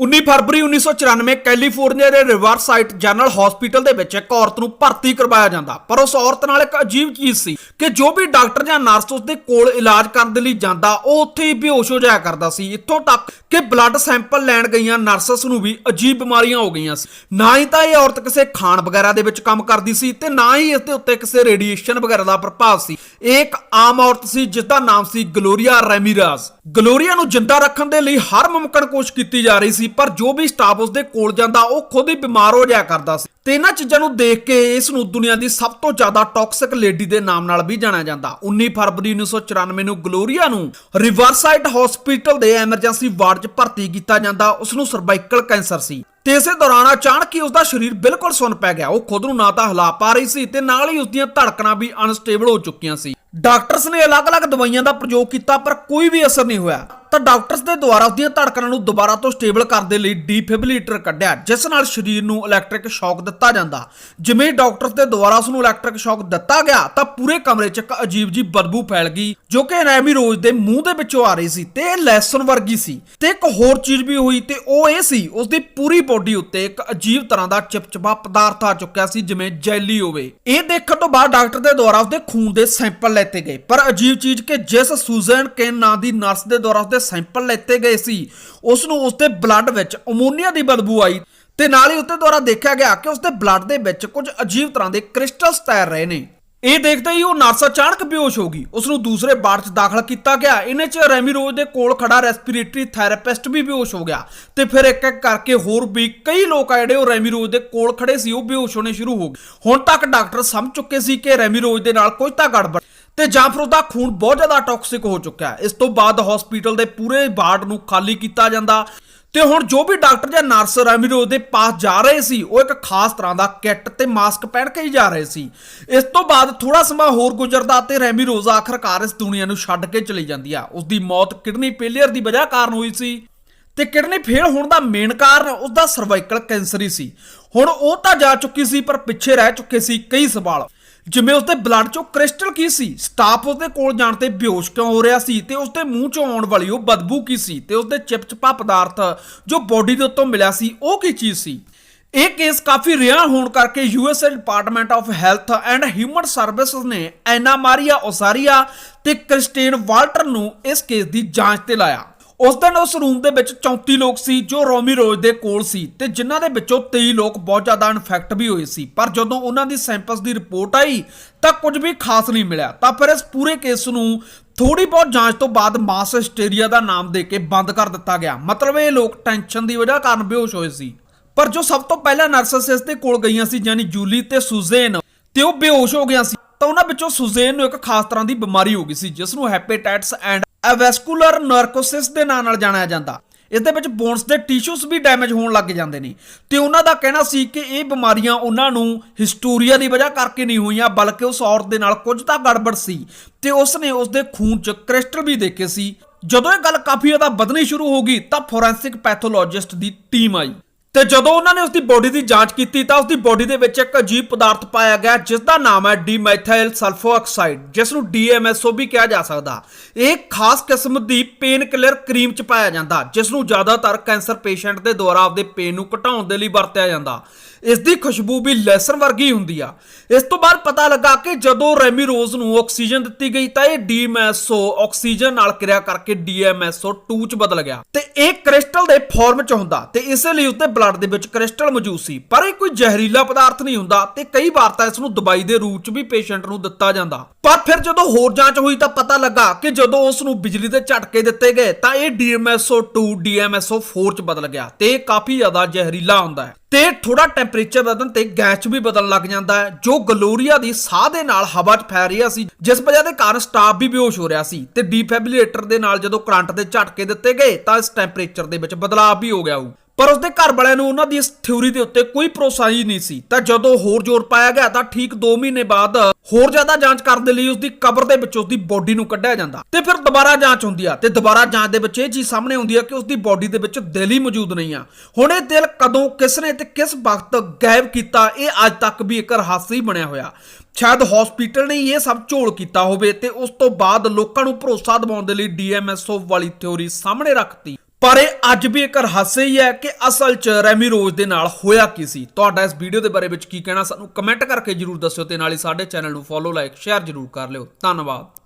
19 ਫਰਵਰੀ 1994 ਕੈਲੀਫੋਰਨੀਆ ਦੇ Riverside general hospital ਦੇ ਵਿੱਚ ਇੱਕ ਔਰਤ ਨੂੰ ਭਰਤੀ ਕਰਵਾਇਆ ਜਾਂਦਾ। ਪਰ ਉਸ ਔਰਤ ਨਾਲ ਇੱਕ ਅਜੀਬ ਚੀਜ਼ ਸੀ ਕਿ ਜੋ ਵੀ ਡਾਕਟਰ ਜਾਂ ਨਰਸ ਉਸ ਦੇ ਕੋਲ ਇਲਾਜ ਕਰਨ ਦੇ ਲਈ ਜਾਂਦਾ, ਉਹ ਉੱਥੇ ਹੀ ਬੇਹੋਸ਼ ਹੋ ਜਾਇਆ ਕਰਦਾ ਸੀ। ਇੱਥੋਂ ਤੱਕ ਕਿ ਬਲੱਡ ਸੈਂਪਲ ਲੈਣ ਗਈਆਂ ਨਰਸਸ ਨੂੰ ਵੀ ਅਜੀਬ ਬਿਮਾਰੀਆਂ ਹੋ ਗਈਆਂ ਸੀ। ਨਾ ਹੀ ਤਾਂ ਇਹ ਔਰਤ ਕਿਸੇ ਖਾਣ ਵਗੈਰਾ ਦੇ ਵਿੱਚ ਕੰਮ ਕਰਦੀ ਸੀ ਤੇ ਨਾ ਹੀ ਇਸ ਦੇ ਉੱਤੇ ਕਿਸੇ ਰੇਡੀਏਸ਼ਨ ਵਗੈਰਾ ਦਾ ਪ੍ਰਭਾਵ ਸੀ। ਇਹ ਇੱਕ ਆਮ ਔਰਤ ਸੀ ਜਿਸ ਦਾ ਨਾਮ ਸੀ ਗਲੋਰੀਆ ਰੈਮੀਰਾਜ਼। ਗਲੋਰੀਆ ਨੂੰ ਜਿੰਦਾ ਰੱਖਣ ਦੇ ਲਈ ਹਰ ਮੁਮਕਨ ਕੋਸ਼ਿਸ਼ ਕੀਤੀ ਜਾ ਰਹੀ ਸੀ ਪਰ ਜੋ ਵੀ ਸਟਾਫ ਉਸ ਕੋਲ ਜਾਂਦਾ, ਉਹ ਖੁਦ ਹੀ ਬਿਮਾਰ ਹੋ ਜਾਇਆ ਕਰਦਾ ਸੀ। ਤੇ ਇਹਨਾਂ ਚੀਜ਼ਾਂ ਨੂੰ ਦੇਖ ਕੇ ਇਸ ਨੂੰ ਦੁਨੀਆ ਦੀ ਸਭ ਤੋਂ ਜ਼ਿਆਦਾ ਟੌਕਸਿਕ ਲੇਡੀ ਦੇ ਨਾਮ ਨਾਲ ਵੀ ਜਾਣਿਆ ਜਾਂਦਾ। 19 ਫਰਵਰੀ 1994 ਨੂੰ ਗਲੋਰੀਆ ਨੂੰ ਰਿਵਰਸਾਈਡ ਹਸਪੀਟਲ ਦੇ ਐਮਰਜੈਂਸੀ ਵਾਰਡ 'ਚ ਭਰਤੀ ਕੀਤਾ ਜਾਂਦਾ। ਉਸ ਨੂੰ ਸਰਵਾਈਕਲ ਕੈਂਸਰ ਸੀ। ਤੇ ਇਸੇ ਦੌਰਾਨ ਅਚਾਨਕ ਹੀ ਉਸ ਦਾ ਸਰੀਰ ਬਿਲਕੁਲ ਸੁੰਨ ਪੈ ਗਿਆ। ਉਹ ਖੁਦ ਨੂੰ ਨਾ ਤਾਂ ਹਿਲਾ ਪਾ ਰਹੀ ਸੀ ਤੇ ਨਾਲ ਹੀ ਉਸ ਦੀਆਂ ਧੜਕਣਾਂ ਵੀ ਅਨਸਟੇਬਲ ਹੋ ਚੁੱਕੀਆਂ ਸੀ। ਡਾਕਟਰਸ ਨੇ ਅਲੱਗ-ਅਲੱਗ ਦਵਾਈਆਂ ਦਾ ਪ੍ਰਯੋਗ ਕੀਤਾ, ਪਰ ਕੋਈ ਵੀ ਅਸਰ ਨਹੀਂ ਹੋਇਆ। ਤਾਂ ਡਾਕਟਰਸ ਦੇ ਦੁਆਰਾ ਉਸ ਧੜਕਣਾਂ ਨੂੰ ਦੁਬਾਰਾ ਤੋਂ ਸਟੇਬਲ ਕਰਨ ਦੇ ਲਈ ਡੀਫਿਬਰਿਲੇਟਰ ਕੱਢਿਆ। ਜਿਸ ਨਾਲ ਸਰੀਰ ਨੂੰ ਇਲੈਕਟ੍ਰਿਕ ਸ਼ੌਕ ਦਿੱਤਾ ਜਾਂਦਾ। ਜਿਵੇਂ ਡਾਕਟਰਸ ਦੇ ਦੁਆਰਾ ਉਸ ਨੂੰ ਇਲੈਕਟ੍ਰਿਕ ਸ਼ੌਕ ਦਿੱਤਾ ਗਿਆ, ਤਾਂ ਪੂਰੇ ਕਮਰੇ 'ਚ ਇੱਕ ਅਜੀਬ ਜੀ ਬਦਬੂ ਫੈਲ ਗਈ, ਜੋ ਕਿ ਰੈਮੀ ਰੋਜ਼ ਦੇ ਮੂੰਹ ਦੇ ਵਿੱਚੋਂ ਆ ਰਹੀ ਸੀ ਤੇ ਇਹ ਲੈਸਨ ਵਰਗੀ ਸੀ। ਤੇ ਇੱਕ ਹੋਰ ਚੀਜ਼ ਵੀ ਹੋਈ ਤੇ ਉਹ ਇਹ ਸੀ ਉਸ ਦੀ ਪੂਰੀ ਬੋਡੀ ਉੱਤੇ ਇੱਕ ਅਜੀਬ ਤਰ੍ਹਾਂ ਦਾ ਚਿਪਚਿਪਾ ਪਦਾਰਥ ਆ ਚੁੱਕਿਆ ਸੀ, ਜਿਵੇਂ ਜੈਲੀ ਹੋਵੇ। ਇਹ ਦੇਖਣ ਤੋਂ ਬਾਅਦ ਡਾਕਟਰ ਦੇ ਦੁਆਰਾ ਉਸਦੇ ਖੂਨ ਦੇ ਸੈਂਪਲ ਲੈਤੇ ਗਏ। ਪਰ ਅਜੀਬ ਚੀਜ਼ ਕਿ ਜਿਸ ਸੂਜ਼ਨ ਕੇਨ ਨਾਂ ਦੀ ਨਰਸ ਦੇ ਦੁਆਰਾ ਉਸਦੇ ਸੈਂਪਲ ਲੈਤੇ ਗਏ ਸੀ ਉਸ ਨੂੰ ਉਸਦੇ ਬਲੱਡ ਵਿੱਚ ਅਮੋਨੀਆ ਦੀ ਬਦਬੂ ਆਈ ਤੇ ਨਾਲ ਹੀ ਉਸਦੇ ਦੁਆਰਾ ਦੇਖਿਆ ਗਿਆ ਕਿ ਉਸਦੇ ਬਲੱਡ ਦੇ ਵਿੱਚ ਕੁਝ ਅਜੀਬ ਤਰ੍ਹਾਂ ਦੇ ਕ੍ਰਿਸਟਲਸ ਤੈਰ ਰਹੇ ਨੇ। ਇਹ ਦੇਖਦੇ ਹੀ ਉਹ ਨਰਸ ਅਚਾਨਕ ਬੇਹੋਸ਼ ਹੋ ਗਈ। ਉਸ ਨੂੰ ਦੂਸਰੇ ਵਾਰਡ 'ਚ ਦਾਖਲ ਕੀਤਾ ਗਿਆ। ਇਹਨੇ 'ਚ ਰੈਮੀਰੋਜ ਦੇ ਕੋਲ ਖੜਾ ਰੈਸਪੀਰੇਟਰੀ ਥੈਰੇਪਿਸਟ ਵੀ ਬੇਹੋਸ਼ ਹੋ ਗਿਆ ਤੇ ਫਿਰ ਇੱਕ ਇੱਕ ਕਰਕੇ ਹੋਰ ਵੀ ਕਈ ਲੋਕ ਆ ਜਿਹੜੇ ਉਹ ਰੈਮੀਰੋਜ ਦੇ ਕੋਲ ਖੜੇ ਸੀ, ਉਹ ਬੇਹੋਸ਼ ਹੋਣੇ ਸ਼ੁਰੂ ਹੋ ਗਏ। ਹੁਣ ਤੱਕ ਡਾਕਟਰ ਸਮਝ ਚੁੱਕੇ ਸੀ ਕਿ ਰੈਮੀਰੋਜ ਦੇ ਨਾਲ ਕੁਝ ਤਾਂ ਗੜਬੜ ਤੇ ਜਾਂ ਫਿਰ ਉਹਦਾ ਖੂਨ ਬਹੁਤ ਜ਼ਿਆਦਾ ਟੌਕਸਿਕ ਹੋ ਚੁੱਕਿਆ ਹੈ। ਇਸ ਤੋਂ ਬਾਅਦ ਹਸਪੀਟਲ ਦੇ ਪੂਰੇ ਵਾਰਡ ਨੂੰ ਖਾਲੀ ਕੀਤਾ ਜਾਂਦਾ। ਤੇ ਹੁਣ ਜੋ ਵੀ ਡਾਕਟਰ ਜਾਂ ਨਰਸ ਰੈਮੀਰੋ ਦੇ ਪਾਸ ਜਾ ਰਹੇ ਸੀ, ਉਹ ਇੱਕ ਖਾਸ ਤਰ੍ਹਾਂ ਦਾ ਕਿੱਟ ਤੇ ਮਾਸਕ ਪਹਿਨ ਕੇ ਹੀ ਜਾ ਰਹੇ ਸੀ। ਇਸ ਤੋਂ ਬਾਅਦ ਥੋੜਾ ਸਮਾਂ ਹੋਰ ਗੁਜ਼ਰਦਾ ਤੇ ਰੈਮੀਰੋਜ਼ ਆਖਰਕਾਰ ਇਸ ਦੁਨੀਆ ਨੂੰ ਛੱਡ ਕੇ ਚਲੀ ਜਾਂਦੀ ਆ। ਉਸ ਦੀ ਮੌਤ ਕਿਡਨੀ ਫੇਲਿਅਰ ਦੀ ਵਜ੍ਹਾ ਕਾਰਨ ਹੋਈ ਸੀ। ਤੇ ਕਿਡਨੀ ਫੇਲ ਹੋਣ ਦਾ ਮੇਨ ਕਾਰਨ ਉਸ ਦਾ ਸਰਵਾਈਕਲ ਕੈਂਸਰ ਹੀ ਸੀ। ਹੁਣ ਉਹ ਤਾਂ ਜਾ ਚੁੱਕੀ ਸੀ, ਪਰ ਪਿੱਛੇ ਰਹਿ ਚੁੱਕੇ ਸੀ ਕਈ ਸਵਾਲ। ਜਿਵੇਂ ਉਸਦੇ ਬਲੱਡ ਚੋਂ ਕ੍ਰਿਸਟਲ ਕੀ ਸੀ? ਸਟਾਫ ਉਸਦੇ ਕੋਲ ਜਾਣ ਤੇ ਬੇਹੋਸ਼ ਕਿਉਂ ਹੋ ਰਿਹਾ ਸੀ? ਤੇ ਉਸਦੇ ਮੂੰਹ ਚੋਂ ਆਉਣ ਵਾਲੀ ਉਹ ਬਦਬੂ ਕੀ ਸੀ? ਤੇ ਉਸਦੇ ਚਿਪਚਿਪਾ ਪਦਾਰਥ ਜੋ ਬੋਡੀ ਦੇ ਉੱਤੋਂ ਮਿਲਿਆ ਸੀ, ਉਹ ਕੀ ਚੀਜ਼ ਸੀ? ਇਹ ਕੇਸ ਕਾਫੀ ਰਿਆ ਹੋਣ ਕਰਕੇ US department of health and human services ਨੇ ਐਨਾ ਮਾਰੀਆ ਓਸਾਰੀਆ ਤੇ ਕ੍ਰਿਸਟੀਨ ਵਾਲਟਰ ਨੂੰ ਇਸ ਕੇਸ ਦੀ ਜਾਂਚ ਤੇ ਲਾਇਆ। ਉਸ ਦਿਨ ਉਸ ਰੂਮ ਦੇ ਵਿੱਚ 34 ਲੋਕ ਸੀ, ਜੋ ਰੋਮੀ ਰੋਜ਼ ਦੇ ਕੋਲ ਸੀ ਤੇ ਜਿਨ੍ਹਾਂ ਦੇ ਵਿੱਚੋਂ 23 ਲੋਕ ਬਹੁਤ ਜ਼ਿਆਦਾ ਇਨਫੈਕਟ ਵੀ ਹੋਏ ਸੀ। ਪਰ ਜਦੋਂ ਉਹਨਾਂ ਦੀ ਸੈਂਪਲਸ ਦੀ ਰਿਪੋਰਟ ਆਈ, ਤਾਂ ਕੁਝ ਵੀ ਖਾਸ ਨਹੀਂ ਮਿਲਿਆ। ਤਾਂ ਫਿਰ ਇਸ ਪੂਰੇ ਕੇਸ ਨੂੰ ਥੋੜੀ ਬਹੁਤ ਜਾਂਚ ਤੋਂ ਬਾਅਦ ਮਾਸ ਹਿਸਟੀਰੀਆ ਦਾ ਨਾਮ ਦੇ ਕੇ ਬੰਦ ਕਰ ਦਿੱਤਾ ਗਿਆ। ਮਤਲਬ ਇਹ ਲੋਕ ਟੈਨਸ਼ਨ ਦੀ ਵਜ੍ਹਾ ਕਾਰਨ ਬੇਹੋਸ਼ ਹੋਏ ਸੀ। ਪਰ ਜੋ ਸਭ ਤੋਂ ਪਹਿਲਾਂ ਨਰਸਸ ਇਸ ਦੇ ਕੋਲ ਗਈਆਂ ਸੀ, ਯਾਨੀ ਜੂਲੀ ਤੇ ਸੁਜ਼ੇਨ, ਤੇ ਉਹ ਬੇਹੋਸ਼ ਹੋ ਗਿਆ ਸੀ। ਤਾਂ ਉਹਨਾਂ ਵਿੱਚੋਂ ਸੁਜ਼ੇਨ ਨੂੰ ਇੱਕ ਖਾਸ ਤਰ੍ਹਾਂ ਦੀ ਬਿਮਾਰੀ ਹੋ ਗਈ ਸੀ ਜਿਸ ਨੂੰ ਹੈਪੇਟਾਈਟਸ ਐਂਡ ਐਵੈਸਕੂਲਰ ਨਰਕੋਸਿਸ ਦੇ ਨਾਂ ਨਾਲ ਜਾਣਿਆ ਜਾਂਦਾ। ਇਸ ਦੇ ਵਿੱਚ ਬੋਨਸ ਦੇ ਟਿਸ਼ੂਸ ਵੀ ਡੈਮੇਜ ਹੋਣ ਲੱਗ ਜਾਂਦੇ ਨੇ। ਤੇ ਉਹਨਾਂ ਦਾ ਕਹਿਣਾ ਸੀ ਕਿ ਇਹ ਬਿਮਾਰੀਆਂ ਉਹਨਾਂ ਨੂੰ ਹਿਸਟੋਰੀਆ ਦੀ ਵਜ੍ਹਾ ਕਰਕੇ ਨਹੀਂ ਹੋਈਆਂ, ਬਲਕਿ ਉਸ ਔਰਤ ਦੇ ਨਾਲ ਕੁਝ ਤਾਂ ਗੜਬੜ ਸੀ। ਤੇ ਉਸ ਨੇ ਉਸ ਦੇ ਖੂਨ 'ਚ ਕ੍ਰਿਸਟਲ ਵੀ ਦੇਖੇ ਸੀ। ਜਦੋਂ ਇਹ ਗੱਲ ਕਾਫੀ ਜ਼ਿਆਦਾ ਵਧਣੀ ਸ਼ੁਰੂ ਹੋ ਗਈ, ਤਾਂ ਫੋਰੈਂਸਿਕ ਪੈਥੋਲੋਜਿਸਟ ਦੀ ਟੀਮ ਆਈ। ਤੇ ਜਦੋਂ ਉਹਨਾਂ ਨੇ ਉਸਦੀ ਬੋਡੀ ਦੀ ਜਾਂਚ ਕੀਤੀ ਤਾਂ ਉਸਦੀ ਬੋਡੀ ਦੇ ਵਿੱਚ ਇੱਕ ਅਜੀਬ ਪਦਾਰਥ ਪਾਇਆ ਗਿਆ ਜਿਸ ਦਾ ਨਾਮ ਹੈ ਡੀਮੈਥਾਈਲ ਸਲਫੋਆਕਸਾਈਡ ਜਿਸ ਨੂੰ DMSO ਵੀ ਕਿਹਾ ਜਾ ਸਕਦਾ। ਇਹ ਖਾਸ ਕਿਸਮ ਦੀ ਪੇਨ ਕਿਲਰ ਕਰੀਮ ਚ ਪਾਇਆ ਜਾਂਦਾ ਜਿਸ ਨੂੰ ਜ਼ਿਆਦਾਤਰ ਕੈਂਸਰ ਪੇਸ਼ੈਂਟ ਦੇ ਦੁਆਰਾ ਆਪਦੇ ਪੇਨ ਨੂੰ ਘਟਾਉਣ ਦੇ ਲਈ ਵਰਤਿਆ ਜਾਂਦਾ। ਇਸ ਦੀ ਖੁਸ਼ਬੂ ਵੀ ਲੈਸਰ ਵਰਗੀ ਹੁੰਦੀ ਆ। ਇਸ ਤੋਂ ਬਾਅਦ ਪਤਾ ਲੱਗਾ ਕਿ ਜਦੋਂ ਰੈਮੀ ਰੋਜ਼ ਨੂੰ ਆਕਸੀਜਨ ਦਿੱਤੀ ਗਈ ਤਾਂ ਇਹ ਡੀਐਮਐਸਓ ਆਕਸੀਜਨ ਨਾਲ ਕਿਰਿਆ ਕਰਕੇ ਡੀਐਮਐਸਓ 2 ਚ ਬਦਲ ਗਿਆ। ਤੇ ਇਹ ਕ੍ਰਿਸਟਲ ਦੇ ਫਾਰਮ ਚ ਹੁੰਦਾ ਤੇ ਇਸੇ ਲਈ ਉੱਤੇ ਬਲੱਡ ਦੇ ਵਿੱਚ ਕ੍ਰਿਸਟਲ ਮੌਜੂਦ ਸੀ, ਪਰ ਇਹ ਕੋਈ ਜ਼ਹਿਰੀਲਾ ਪਦਾਰਥ ਨਹੀਂ ਹੁੰਦਾ ਤੇ ਕਈ ਵਾਰ ਤਾਂ ਇਸ ਨੂੰ ਦਵਾਈ ਦੇ ਰੂਪ ਚ ਵੀ ਪੇਸ਼ੈਂਟ ਨੂੰ ਦਿੱਤਾ ਜਾਂਦਾ। ਪਰ ਫਿਰ ਜਦੋਂ ਹੋਰ ਜਾਂਚ ਹੋਈ ਤਾਂ ਪਤਾ ਲੱਗਾ ਕਿ ਜਦੋਂ ਉਸ ਨੂੰ ਬਿਜਲੀ ਦੇ ਝਟਕੇ ਦਿੱਤੇ ਗਏ ਤਾਂ ਇਹ ਡੀਐਮਐਸਓ 2 ਡੀਐਮਐਸਓ 4 ਚ ਬਦਲ ਗਿਆ ਤੇ ਇਹ ਕਾਫੀ ਜ਼ਿਆਦਾ ਜ਼ਹਿਰੀਲਾ ਹੁੰਦਾ ਹੈ ਤੇ ਥੋੜਾ ਟੈਂਪਰੇਚਰ ਵਧਣ ਤੇ ਗੈਸ 'ਚ ਵੀ ਬਦਲਣ ਲੱਗ ਜਾਂਦਾ ਹੈ, ਜੋ ਗਲੋਰੀਆ ਦੀ ਸਾਹ ਦੇ ਨਾਲ ਹਵਾ 'ਚ ਫੈਲ ਰਿਹਾ ਸੀ, ਜਿਸ ਵਜ੍ਹਾ ਦੇ ਕਾਰਨ ਸਟਾਫ ਵੀ ਬੇਹੋਸ਼ ਹੋ ਰਿਹਾ ਸੀ ਤੇ ਡੀਫੈਬਿਲੇਟਰ ਦੇ ਨਾਲ ਜਦੋਂ ਕਰੰਟ ਦੇ ਝਟਕੇ ਦਿੱਤੇ ਗਏ ਤਾਂ ਇਸ ਟੈਂਪਰੇਚਰ ਦੇ ਵਿੱਚ ਬਦਲਾਅ ਵੀ ਹੋ ਗਿਆ ਉਹ ਪਰ ਉਸਦੇ ਘਰ ਵਾਲਿਆਂ ਨੂੰ ਉਹਨਾਂ ਦੀ ਇਸ ਥਿਊਰੀ ਦੇ ਉੱਤੇ ਕੋਈ ਭਰੋਸਾ ਹੀ ਨਹੀਂ ਸੀ। ਤਾਂ ਜਦੋਂ ਹੋਰ ਜ਼ੋਰ ਪਾਇਆ ਗਿਆ, ਤਾਂ ਠੀਕ 2 ਮਹੀਨੇ ਬਾਅਦ ਹੋਰ ਜ਼ਿਆਦਾ ਜਾਂਚ ਕਰਨ ਦੇ ਲਈ ਉਸਦੀ ਕਬਰ ਦੇ ਵਿੱਚ ਉਸਦੀ ਬੋਡੀ ਨੂੰ ਕੱਢਿਆ ਜਾਂਦਾ। ਤੇ ਫਿਰ ਦੁਬਾਰਾ ਜਾਂਚ ਹੁੰਦੀ ਆ ਤੇ ਦੁਬਾਰਾ ਜਾਂਚ ਦੇ ਵਿੱਚ ਇਹ ਚੀਜ਼ ਸਾਹਮਣੇ ਆਉਂਦੀ ਆ ਕਿ ਉਸਦੀ ਬੋਡੀ ਦੇ ਵਿੱਚ ਦਿਲ ਹੀ ਮੌਜੂਦ ਨਹੀਂ ਆ। ਹੁਣ ਇਹ ਦਿਲ ਕਦੋਂ, ਕਿਸ ਨੇ ਤੇ ਕਿਸ ਵਕਤ ਗਾਇਬ ਕੀਤਾ, ਇਹ ਅੱਜ ਤੱਕ ਵੀ ਇੱਕ ਰਹੱਸ ਹੀ ਬਣਿਆ ਹੋਇਆ। ਸ਼ਾਇਦ ਹਸਪੀਟਲ ਨੇ ਇਹ ਸਭ ਝੋਲ ਕੀਤਾ ਹੋਵੇ ਤੇ ਉਸ ਤੋਂ ਬਾਅਦ ਲੋਕਾਂ ਨੂੰ ਭਰੋਸਾ ਦਿਵਾਉਣ ਦੇ ਲਈ ਡੀਐਮਐਸਓ ਵਾਲੀ ਥਿਉਰੀ ਸਾਹਮਣੇ ਰੱਖਤੀ। ਪਰ ਇਹ ਅੱਜ ਵੀ ਇੱਕ ਰਹੱਸ ਹੀ ਹੈ ਕਿ ਅਸਲ 'ਚ ਰੈਮੀਰੋਜ਼ ਦੇ ਨਾਲ ਹੋਇਆ ਕੀ ਸੀ? ਤੁਹਾਡਾ ਇਸ ਵੀਡੀਓ ਦੇ ਬਾਰੇ ਵਿੱਚ ਕੀ ਕਹਿਣਾ? ਸਾਨੂੰ ਕਮੈਂਟ ਕਰਕੇ ਜਰੂਰ ਦੱਸਿਓ ਤੇ ਨਾਲ ਹੀ ਸਾਡੇ ਚੈਨਲ ਨੂੰ ਫੋਲੋ ਲਾਈਕ ਸ਼ੇਅਰ ਜਰੂਰ ਕਰ ਲਿਓ। ਧੰਨਵਾਦ।